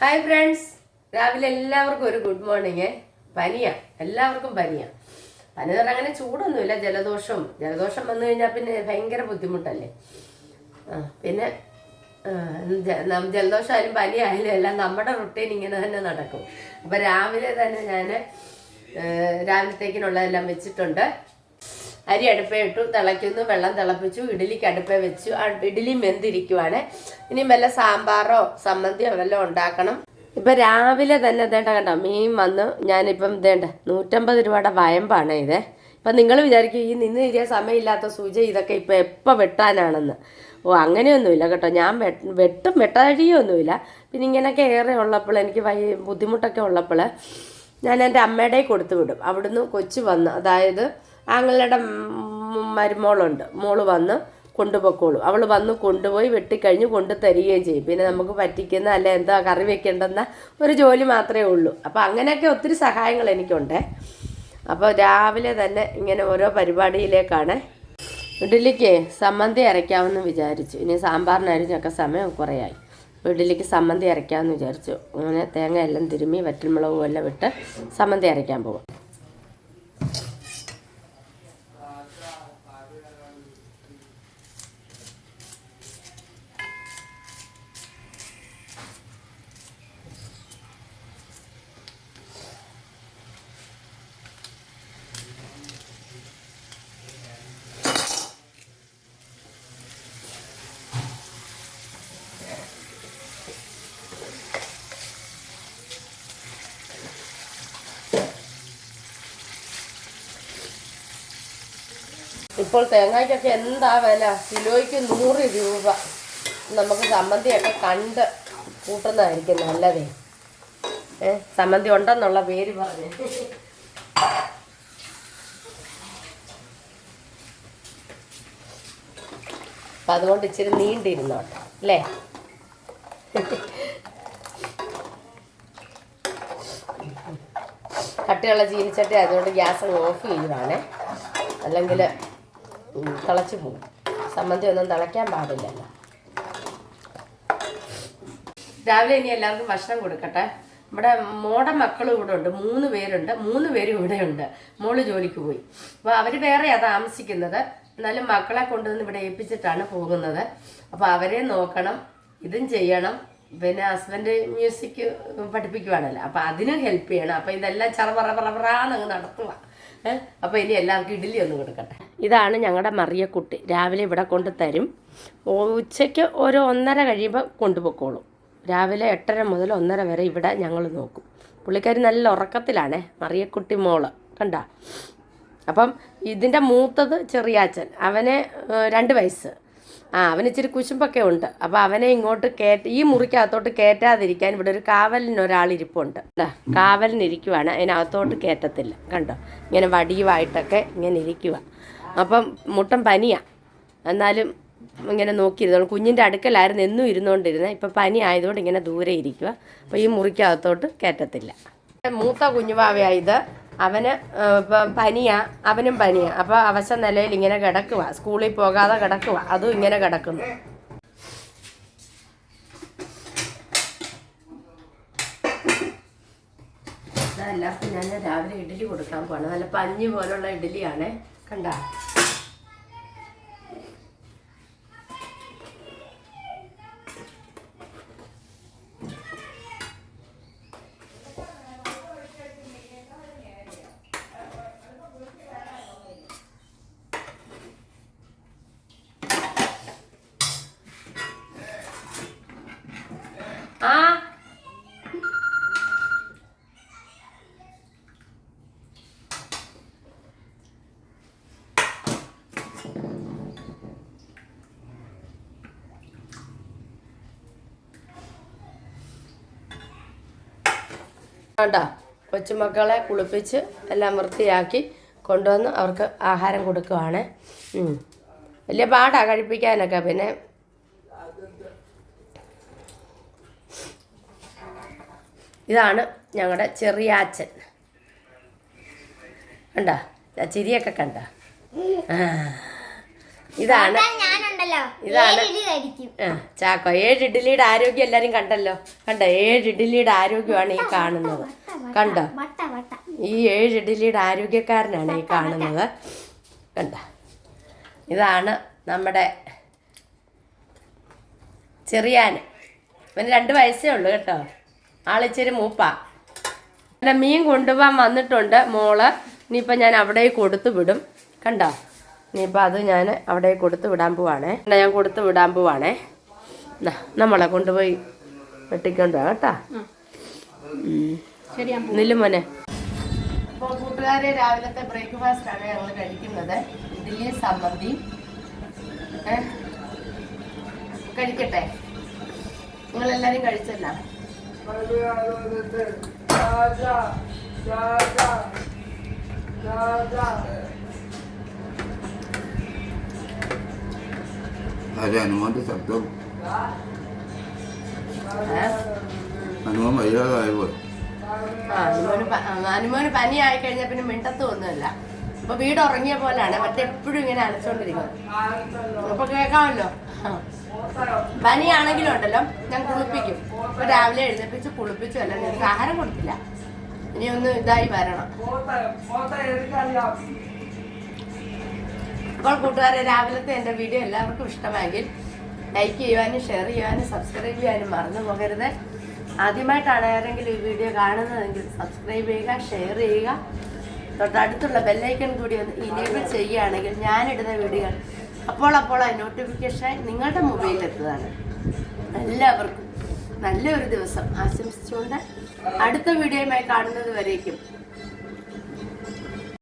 Hi friends രാവിലെ എല്ലാവർക്കും ഒരു ഗുഡ് മോർണിംഗ് പനിയാ. എല്ലാവർക്കും പനിയാ. പനി പറഞ്ഞാൽ അങ്ങനെ ചൂടൊന്നുമില്ല ജലദോഷം. ജലദോഷം വന്നു കഴിഞ്ഞാൽ പിന്നെ ഭയങ്കര ബുദ്ധിമുട്ടല്ലേ? പിന്നെ ജലദോഷമായാലും പനി ആയാലും എല്ലാം നമ്മുടെ റുട്ടീൻ ഇങ്ങനെ തന്നെ നടക്കും. അപ്പം രാവിലെ തന്നെ ഞാൻ രാവിലത്തേക്കിനുള്ളതെല്ലാം വെച്ചിട്ടുണ്ട്. അരി അടുപ്പേ ഇട്ടു തിളയ്ക്കുന്നു വെള്ളം തിളപ്പിച്ചു ഇഡലിക്ക് അടുപ്പേ വെച്ചു. ആ ഇഡലി മെന്തിരിക്കുവാണ് ഇനി വല്ല സാമ്പാറോ സമ്മന്തിയോ വല്ലതും ഉണ്ടാക്കണം. ഇപ്പം രാവിലെ തന്നെ ഇതേണ്ട കണ്ടോ മീൻ വന്ന്. ഞാനിപ്പം ഇതേണ്ട നൂറ്റമ്പത് രൂപയുടെ വയമ്പാണ് ഇത്. ഇപ്പൊ നിങ്ങൾ വിചാരിക്കും ഈ നിന്ന് ഇരിക്കാൻ സമയമില്ലാത്ത സൂച ഇതൊക്കെ ഇപ്പം എപ്പോൾ വെട്ടാനാണെന്ന്. ഓ അങ്ങനെയൊന്നുമില്ല കേട്ടോ. ഞാൻ വെട്ടും വെട്ടഴിയൊന്നുമില്ല പിന്നെ ഇങ്ങനെയൊക്കെ ഏറെ ഉള്ളപ്പോൾ എനിക്ക് വൈ ബുദ്ധിമുട്ടൊക്കെ ഉള്ളപ്പോൾ ഞാൻ എന്റെ അമ്മയുടെ കൊടുത്തു വിടും. അവിടുന്ന് കൊച്ചു വന്ന്. അതായത് ആങ്ങളുടെ മരുമോളുണ്ട്. മോൾ വന്ന് കൊണ്ടുപോയിക്കോളും അവൾ വന്ന് കൊണ്ടുപോയി വെട്ടിക്കഴിഞ്ഞ് കൊണ്ടു തരികയും ചെയ്യും. പിന്നെ നമുക്ക് പറ്റിക്കുന്ന അല്ല എന്താ കറി വെക്കേണ്ടെന്ന ഒരു ജോലി മാത്രമേ ഉള്ളൂ. അപ്പോൾ അങ്ങനെയൊക്കെ ഒത്തിരി സഹായങ്ങൾ എനിക്കുണ്ട്. അപ്പോൾ രാവിലെ തന്നെ ഇങ്ങനെ ഓരോ പരിപാടിയിലേക്കാണ്. ഇഡ്ഡലിക്ക് സമ്മന്തി അരയ്ക്കാമെന്ന് വിചാരിച്ചു. ഇനി സാമ്പാറിനരിഞ്ഞൊക്കെ സമയം കുറയായി. ഇഡ്ഡലിക്ക് സമ്മന്തി അരയ്ക്കാമെന്ന് വിചാരിച്ചു. അങ്ങനെ തേങ്ങ എല്ലാം തിരുമ്മി വറ്റൽമുളകും എല്ലാം ഇട്ട് സമ്മന്തി അരയ്ക്കാൻ പോകും ഇപ്പോൾ തേങ്ങയ്ക്കൊക്കെ എന്താ വില? കിലോയ്ക്ക് നൂറ് രൂപ. നമുക്ക് സമ്മന്തിയൊക്കെ കണ്ട് കൂട്ടുന്നതായിരിക്കും നല്ലതേ. ഏ സമ്മന്തി ഉണ്ടെന്നുള്ള പേര് പറഞ്ഞു. അപ്പം അതുകൊണ്ട് ഇച്ചിരി നീണ്ടിരുന്നോട്ടെ അല്ലേ? കട്ടിയുള്ള ചീനിച്ചട്ടി അതുകൊണ്ട് ഗ്യാസ് ഓഫ് ചെയ്യുവാണേ അല്ലെങ്കിൽ തിളച്ച് പോകും. സമ്മന്തി ഒന്നും തിളയ്ക്കാൻ പാടില്ലല്ലോ. രാവിലെ ഇനി എല്ലാവർക്കും ഭക്ഷണം കൊടുക്കട്ടെ. ഇവിടെ മോടെ മക്കളും ഇവിടെ ഉണ്ട് മൂന്ന് പേരുണ്ട് മൂന്ന് പേരും ഇവിടെ ഉണ്ട്. മോൾ ജോലിക്ക് പോയി. അപ്പോൾ അവർ വേറെയാണ് താമസിക്കുന്നത്. എന്നാലും മക്കളെ കൊണ്ടുവന്ന് ഇവിടെ ഏൽപ്പിച്ചിട്ടാണ് പോകുന്നത്. അപ്പോൾ അവരെ നോക്കണം ഇതും ചെയ്യണം. പിന്നെ ഹസ്ബൻഡ് മ്യൂസിക് പഠിപ്പിക്കുവാണല്ലോ. അപ്പോൾ അതിനും ഹെൽപ്പ് ചെയ്യണം. അപ്പോൾ ഇതെല്ലാം ചറപറ പറ നടത്തുക അപ്പോൾ ഇനി എല്ലാവർക്കും ഇഡ്ഡലി ഒന്ന് കൊടുക്കട്ടെ. ഇതാണ് ഞങ്ങളുടെ മറിയക്കുട്ടി രാവിലെ ഇവിടെ കൊണ്ട് തരും. ഉച്ചയ്ക്ക് ഒരു ഒന്നര കഴിയുമ്പോൾ കൊണ്ടുപോയിക്കോളും രാവിലെ എട്ടര മുതൽ ഒന്നര വരെ ഇവിടെ ഞങ്ങൾ നോക്കും. പുള്ളിക്കാരി നല്ല ഉറക്കത്തിലാണേ മറിയക്കുട്ടി മോൾ. കണ്ട? അപ്പം ഇതിന്റെ മൂത്തത് ചെറിയാച്ചൻ അവന് രണ്ട് വയസ്സ്. ആ അവന് ഇച്ചിരി കുശുമ്പൊക്കെ ഉണ്ട്. അപ്പോൾ അവനെ ഇങ്ങോട്ട് കയറ്റ ഈ മുറിക്കകത്തോട്ട് കേറ്റാതിരിക്കാൻ ഇവിടെ ഒരു കാവലിന് ഒരാളിരിപ്പുണ്ട് കാവലിനിരിക്കുവാണ്. അതിനകത്തോട്ട് കയറ്റത്തില്ല കണ്ടോ? ഇങ്ങനെ വടിയുമായിട്ടൊക്കെ ഇങ്ങനെ ഇരിക്കുക അപ്പം മുട്ടൻ പനിയാണ് എന്നാലും ഇങ്ങനെ നോക്കിയിരുന്നോളൂ കുഞ്ഞിന്റെ അടുക്കലായിരുന്നു എന്നും ഇരുന്നുകൊണ്ടിരുന്നത് ഇപ്പം പനി ആയതുകൊണ്ട് ഇങ്ങനെ ദൂരെ ഇരിക്കുക അപ്പോൾ ഈ മുറിക്കകത്തോട്ട് കയറ്റത്തില്ല മൂത്ത കുഞ്ഞുവാവയാ ഇത്. അവന് പനിയാ അവനും പനിയാ. അപ്പോൾ അവശ നിലയിൽ ഇങ്ങനെ കിടക്കുക സ്കൂളിൽ പോകാതെ കിടക്കുക അതും ഇങ്ങനെ കിടക്കുന്നു. എല്ലാവർക്കും ഞാൻ രാവിലെ ഇഡ്ഡലി കൊടുക്കാൻ പോവാണ്. നല്ല പഞ്ഞി പോലുള്ള ഇഡ്ഡലിയാണ്. കണ്ട? വേണ്ട കൊച്ചുമക്കളെ കുളിപ്പിച്ച് എല്ലാം വൃത്തിയാക്കി കൊണ്ടുവന്ന് അവർക്ക് ആഹാരം കൊടുക്കുവാണ്. വലിയ പാടാ കഴിപ്പിക്കാനൊക്കെ. പിന്നെ ഇതാണ് ഞങ്ങളുടെ ചെറിയാച്ചൻ കണ്ട? ചിരിയൊക്കെ കണ്ട. ഇതാണ് ഇതാണ്. ചാക്കോ ഏഴ് ഇഡ്ഡലിയുടെ ആരോഗ്യം എല്ലാരും കണ്ടല്ലോ? കണ്ടോ? ഏഴ് ഇഡ്ഡലിയുടെ ആരോഗ്യമാണ് ഈ കാണുന്നത്. കണ്ടോ? ഈ ഏഴ് ഇഡ്ഡലിയുടെ ആരോഗ്യക്കാരനാണ് ഈ കാണുന്നത്. കണ്ടോ? ഇതാണ് നമ്മുടെ ചെറിയാന് ഇവന് രണ്ട് വയസ്സേ ഉള്ളൂ കേട്ടോ. ആളിച്ചിരി മൂപ്പ. എന്റെ മീൻ കൊണ്ടുപോകാൻ വന്നിട്ടുണ്ട് മോൾ. ഇനിയിപ്പോൾ ഞാൻ അവിടെ കൊടുത്തു വിടും കണ്ടോ? ഇനിയിപ്പോൾ അത് ഞാൻ അവിടെ കൊടുത്ത് വിടാൻ പോവാണേ. എന്നാ ഞാൻ കൊടുത്ത് വിടാൻ പോവാണേ. നമ്മളെ കൊണ്ടുപോയി വെട്ടിക്കൊണ്ട് വാ കേട്ടാ. ശരി നില്ല് മോനെ. അപ്പോൾ കൂട്ടുകാരെ രാവിലത്തെ ബ്രേക്ക്ഫാസ്റ്റാണ് ഞങ്ങൾ കഴിക്കുന്നത്. ഇഡ്ഡലി സമ്മന്തി. കഴിക്കട്ടെ? നിങ്ങളെല്ലാരും കഴിച്ചല്ല? രാജ രാജ ശബ്ദം ഏ? ഹനുമാൻ വയ്യാതായപ്പോ ആ, വയ്യാതായ പോലെ അനുമോന് പനി ആയി കഴിഞ്ഞാൽ പിന്നെ മിണ്ടത്ത് ഒന്നുമില്ല. ഇപ്പൊ വീട് ഉറങ്ങിയ പോലാണ്. മറ്റേ എപ്പോഴും ഇങ്ങനെ അലച്ചോണ്ടിരിക്കുന്നത് അപ്പൊ കേൾക്കാമല്ലോ ആ. പനിയാണെങ്കിലും ഉണ്ടല്ലോ. ഞാൻ കുളിപ്പിക്കും. ഇപ്പൊ രാവിലെ എഴുന്നേപ്പിച്ച് കുളിപ്പിച്ചു അല്ല നിങ്ങൾക്ക് ആഹാരം കൊടുത്തില്ല. ഇനി ഒന്ന് ഇതായി വരണം. അപ്പോൾ കൂട്ടുകാരെ രാവിലത്തെ എന്റെ വീഡിയോ എല്ലാവർക്കും ഇഷ്ടമായെങ്കിൽ ലൈക്ക് ചെയ്യുവാനും ഷെയർ ചെയ്യുവാനും സബ്സ്ക്രൈബ് ചെയ്യാനും മറന്നു പോകരുത്. ആദ്യമായിട്ടാണ് ആരെങ്കിലും ഈ വീഡിയോ കാണുന്നതെങ്കിൽ സബ്സ്ക്രൈബ് ചെയ്യുക ഷെയർ ചെയ്യുക. തൊട്ടടുത്തുള്ള ബെല്ലൈക്കൺ കൂടി ഒന്ന് ഇനേബിൾ ചെയ്യുകയാണെങ്കിൽ ഞാനിടുന്ന വീഡിയോ അപ്പോൾ അപ്പോൾ ആ നോട്ടിഫിക്കേഷൻ നിങ്ങളുടെ മൊബൈലിൽ എത്തുന്നതാണ്. എല്ലാവർക്കും നല്ലൊരു ദിവസം ആശംസിച്ചുകൊണ്ട് അടുത്ത വീഡിയോയുമായി കാണുന്നത് വരേക്കും.